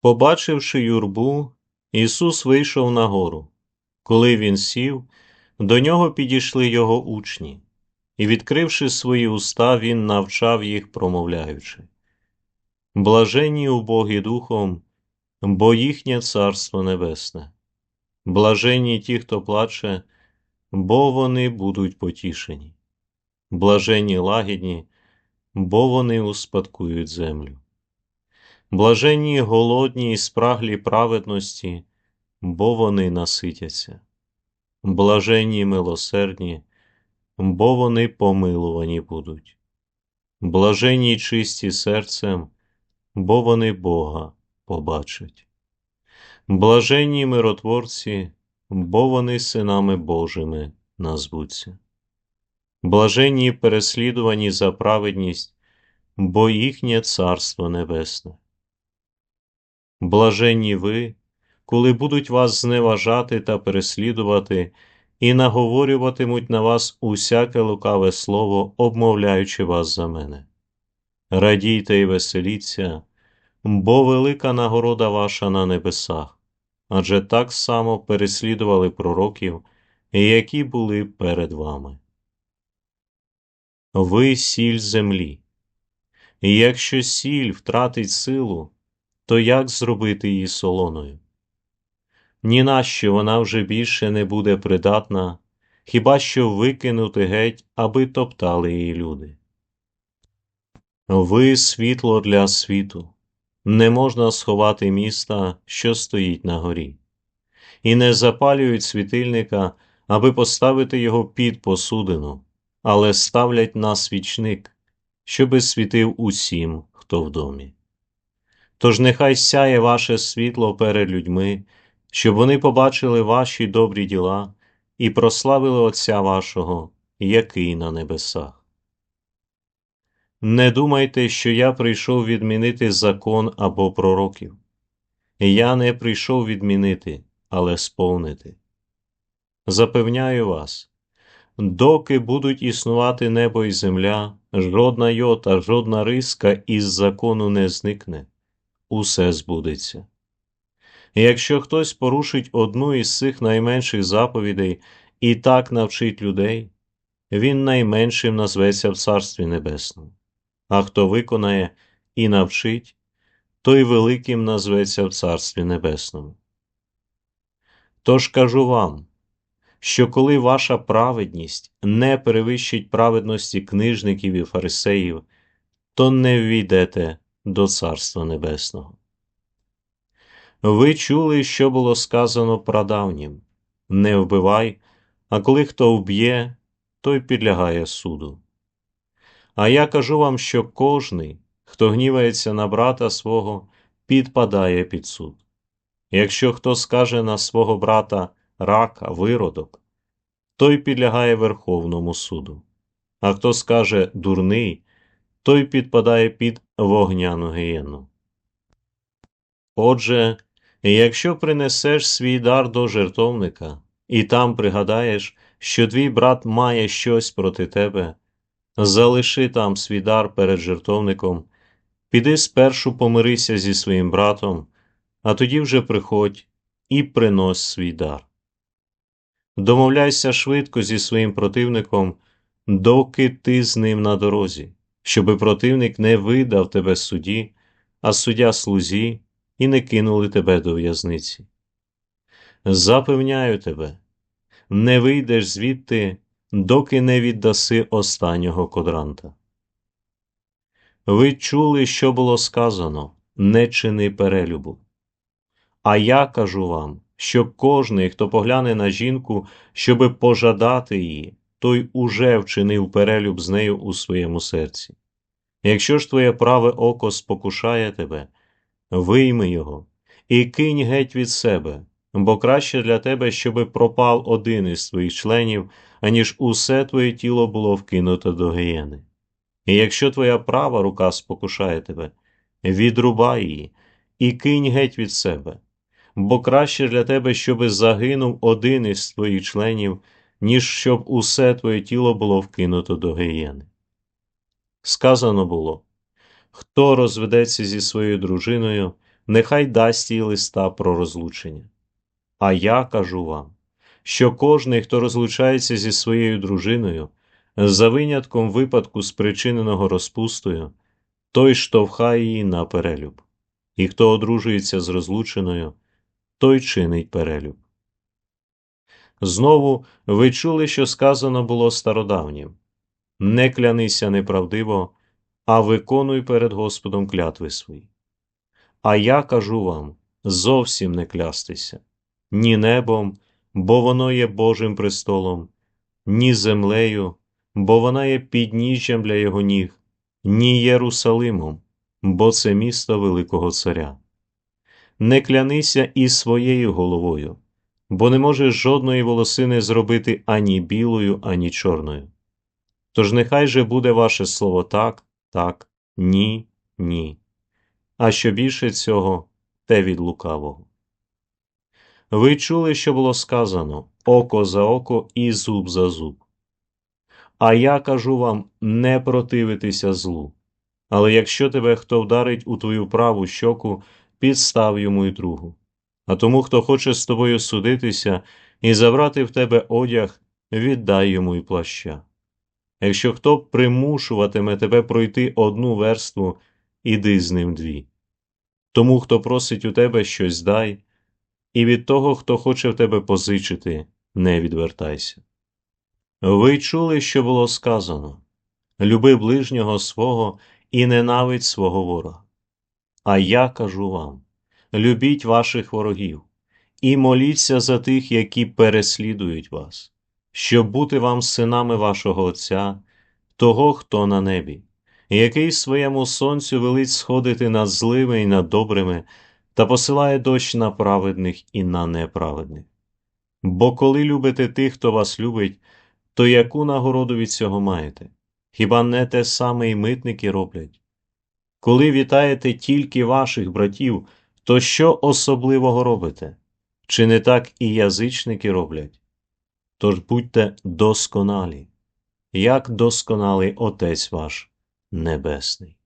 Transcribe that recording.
Побачивши юрбу, Ісус вийшов на гору. Коли він сів, до нього підійшли його учні, і, відкривши свої уста, він навчав їх, промовляючи. Блаженні убогі духом, бо їхнє царство небесне. Блаженні ті, хто плаче, бо вони будуть потішені. Блаженні лагідні, бо вони успадкують землю. Блаженні голодні і спраглі праведності, бо вони наситяться. Блаженні милосердні, бо вони помилувані будуть. Блаженні чисті серцем, бо вони Бога побачать. Блаженні миротворці, бо вони синами Божими назвуться. Блаженні переслідувані за праведність, бо їхнє Царство Небесне. Блаженні ви, коли будуть вас зневажати та переслідувати, і наговорюватимуть на вас усяке лукаве слово, обмовляючи вас за мене. Радійте і веселіться, бо велика нагорода ваша на небесах, адже так само переслідували пророків, які були перед вами. Ви сіль землі. І якщо сіль втратить силу, то як зробити її солоною? Ні на що вона вже більше не буде придатна, хіба що викинути геть, аби топтали її люди. Ви світло для світу, не можна сховати міста, що стоїть на горі, і не запалюють світильника, аби поставити його під посудину, але ставлять на свічник, щоби світив усім, хто в домі. Тож нехай сяє ваше світло перед людьми, щоб вони побачили ваші добрі діла і прославили Отця вашого, який на небесах. Не думайте, що я прийшов відмінити закон або пророків. Я не прийшов відмінити, але сповнити. Запевняю вас, доки будуть існувати небо і земля, жодна йота, жодна риска із закону не зникне, усе збудеться. Якщо хтось порушить одну із цих найменших заповідей і так навчить людей, він найменшим назветься в Царстві Небесному, а хто виконає і навчить, той великим назветься в Царстві Небесному. Тож кажу вам, що коли ваша праведність не перевищить праведності книжників і фарисеїв, то не ввійдете до Царства Небесного. Ви чули, що було сказано прадавнім не вбивай, а коли хто вб'є, той підлягає суду. А я кажу вам, що кожний, хто гнівається на брата свого, підпадає під суд. Якщо хто скаже на свого брата рака, виродок, той підлягає Верховному суду, а хто скаже дурний, той підпадає під вогняну гієнну. Отже, якщо принесеш свій дар до жертовника і там пригадаєш, що твій брат має щось проти тебе, залиши там свій дар перед жертовником, піди спершу помирися зі своїм братом, а тоді вже приходь і принось свій дар. Домовляйся швидко зі своїм противником, доки ти з ним на дорозі, щоби противник не видав тебе суді, а суддя слузі і не кинули тебе до в'язниці. Запевняю тебе, не вийдеш звідти, доки не віддаси останнього кодранта. Ви чули, що було сказано не чини перелюбу. А я кажу вам, що кожний, хто погляне на жінку, щоби пожадати її, той уже вчинив перелюб з нею у своєму серці. Якщо ж твоє праве око спокушає тебе, вийми його і кинь геть від себе, бо краще для тебе, щоби пропав один із твоїх членів, аніж усе твоє тіло було вкинуто до гієни. І якщо твоя права рука спокушає тебе, відрубай її і кинь геть від себе, бо краще для тебе, щоби загинув один із твоїх членів, ніж щоб усе твоє тіло було вкинуто до гієни. Сказано було хто розведеться зі своєю дружиною, нехай дасть їй листа про розлучення. А я кажу вам, що кожний, хто розлучається зі своєю дружиною, за винятком випадку, спричиненого розпустою, той штовхає її на перелюб, і хто одружується з розлученою, той чинить перелюб. Знову ви чули, що сказано було стародавнім не клянися неправдиво, а виконуй перед Господом клятви свої. А я кажу вам зовсім не клястися, ні небом, бо воно є Божим престолом, ні землею, бо вона є підніжжям для його ніг, ні Єрусалимом, бо це місто Великого Царя. Не клянися і своєю головою, бо не можеш жодної волосини зробити ані білою, ані чорною. Тож нехай же буде ваше слово так, так, ні, ні. А що більше цього, те від лукавого. Ви чули, що було сказано око за око і зуб за зуб. А я кажу вам не противитися злу. Але якщо тебе хто вдарить у твою праву щоку, підстав йому й другу. А тому, хто хоче з тобою судитися і забрати в тебе одяг, віддай йому й плаща. Якщо хто примушуватиме тебе пройти одну верству, іди з ним дві. Тому, хто просить у тебе щось дай, і від того, хто хоче в тебе позичити, не відвертайся. Ви чули, що було сказано люби ближнього свого і ненавидь свого ворога. А я кажу вам любіть ваших ворогів і моліться за тих, які переслідують вас, щоб бути вам синами вашого Отця, того, хто на небі, який своєму сонцю велить сходити над злими і над добрими, та посилає дощ на праведних і на неправедних. Бо коли любите тих, хто вас любить, то яку нагороду від цього маєте? Хіба не те саме і митники роблять? Коли вітаєте тільки ваших братів, то що особливого робите? Чи не так і язичники роблять? Тож будьте досконалі, як досконалий Отець ваш Небесний.